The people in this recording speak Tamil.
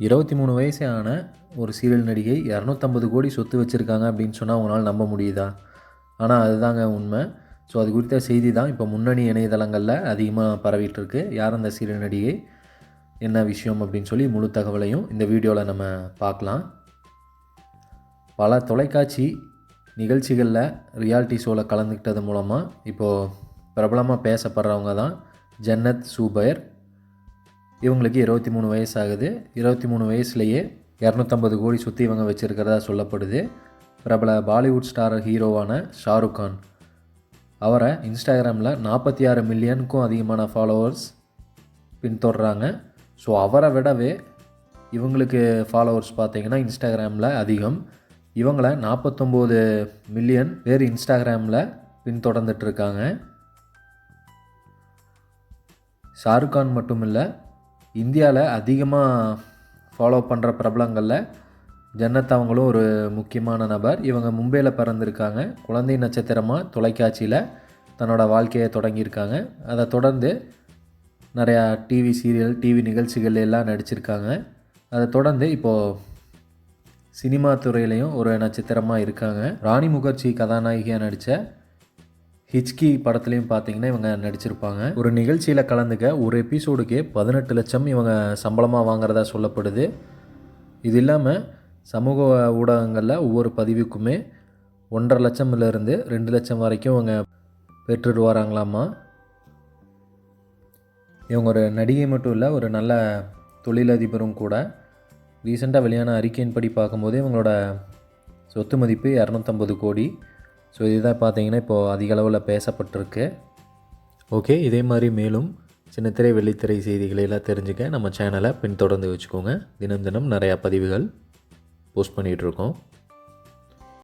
இருபத்தி மூணு வயசான ஒரு சீரியல் நடிகை இரநூத்தம்பது கோடி சொத்து வச்சுருக்காங்க அப்படின்னு சொன்னால் உங்களால் நம்ப முடியுதா? ஆனால் அதுதாங்க உண்மை. ஸோ அது குறித்த செய்தி தான் இப்போ முன்னணி இணையதளங்களில் அதிகமாக பரவிட்டுருக்கு. யார் அந்த சீரியல் நடிகை? என்ன விஷயம் அப்படின்னு சொல்லி முழு தகவலையும் இந்த வீடியோவில் நம்ம பார்க்கலாம். பல தொலைக்காட்சி நிகழ்ச்சிகளில் ரியாலிட்டி ஷோவில் கலந்துக்கிட்டது மூலமாக இப்போது பிரபலமாக பேசப்படுறவங்க தான் ஜன்னத் சூபயர் இவங்களுக்கு இருபத்தி மூணு வயசு ஆகுது இருபத்தி மூணு வயசுலேயே இரநூத்தம்பது கோடி சுற்றி இவங்க வச்சுருக்கிறதா சொல்லப்படுது. பிரபல பாலிவுட் ஸ்டார் ஹீரோவான ஷாருக் கான். அவரை இன்ஸ்டாகிராமில் நாற்பத்தி ஆறு மில்லியனுக்கும் அதிகமான ஃபாலோவர்ஸ் பின்தொடர்றாங்க. ஸோ அவரை விடவே இவங்களுக்கு ஃபாலோவர்ஸ் பார்த்தீங்கன்னா இன்ஸ்டாகிராமில் அதிகம். இவங்கள நாற்பத்தொம்போது மில்லியன் பேர் இன்ஸ்டாகிராமில் பின்தொடர்ந்துட்டு இருக்காங்க. ஷாருக் கான் மட்டும் இல்லை இந்தியாவில் அதிகமாக ஃபாலோ பண்ணுற பிரபலங்களில் ஜன்னத் அவங்களும் ஒரு முக்கியமான நபர். இவங்க மும்பையில் பிறந்திருக்காங்க. குழந்தை நட்சத்திரமாக தொலைக்காட்சியில் தன்னோட வாழ்க்கையை தொடங்கியிருக்காங்க. அதை தொடர்ந்து நிறையா டிவி சீரியல் டிவி நிகழ்ச்சிகள் எல்லாம் நடிச்சிருக்காங்க. அதை தொடர்ந்து இப்போது சினிமா துறையிலையும் ஒரு நட்சத்திரமாக இருக்காங்க. ராணி முகர்ஜி கதாநாயகியாக நடித்த ஹிச்கி படத்துலையும் பார்த்தீங்கன்னா இவங்க நடிச்சிருப்பாங்க. ஒரு நிகழ்ச்சியில் கலந்துக்க ஒரு எபிசோடுக்கே பதினெட்டு லட்சம் இவங்க சம்பளமாக வாங்குறதா சொல்லப்படுது. இது இல்லாமல் சமூக ஊடகங்களில் ஒவ்வொரு பதிவுக்குமே ஒன்றரை லட்சம்லேருந்து ரெண்டு லட்சம் வரைக்கும் இவங்க பெற்றுட்டு வராங்களாமா இவங்க ஒரு நடிகை மட்டும் இல்லை ஒரு நல்ல தொழிலதிபரும் கூட. ரீசெண்டாக வெளியான அறிக்கையின்படி பார்க்கும்போது இவங்களோட சொத்து மதிப்பு இரநூத்தம்பது கோடி. ஸோ இதுதான் பார்த்தீங்கன்னா இப்போது அதிக அளவில் பேசப்பட்டிருக்கு. ஓகே இதே மாதிரி மேலும் சின்னத்திரை வெள்ளித்திரை செய்திகளை எல்லாம் தெரிஞ்சுக்க நம்ம சேனலை பின்தொடர்ந்து வச்சுக்கோங்க. தினம் தினம் நிறையா பதிவுகள் போஸ்ட் பண்ணிகிட்ருக்கோம்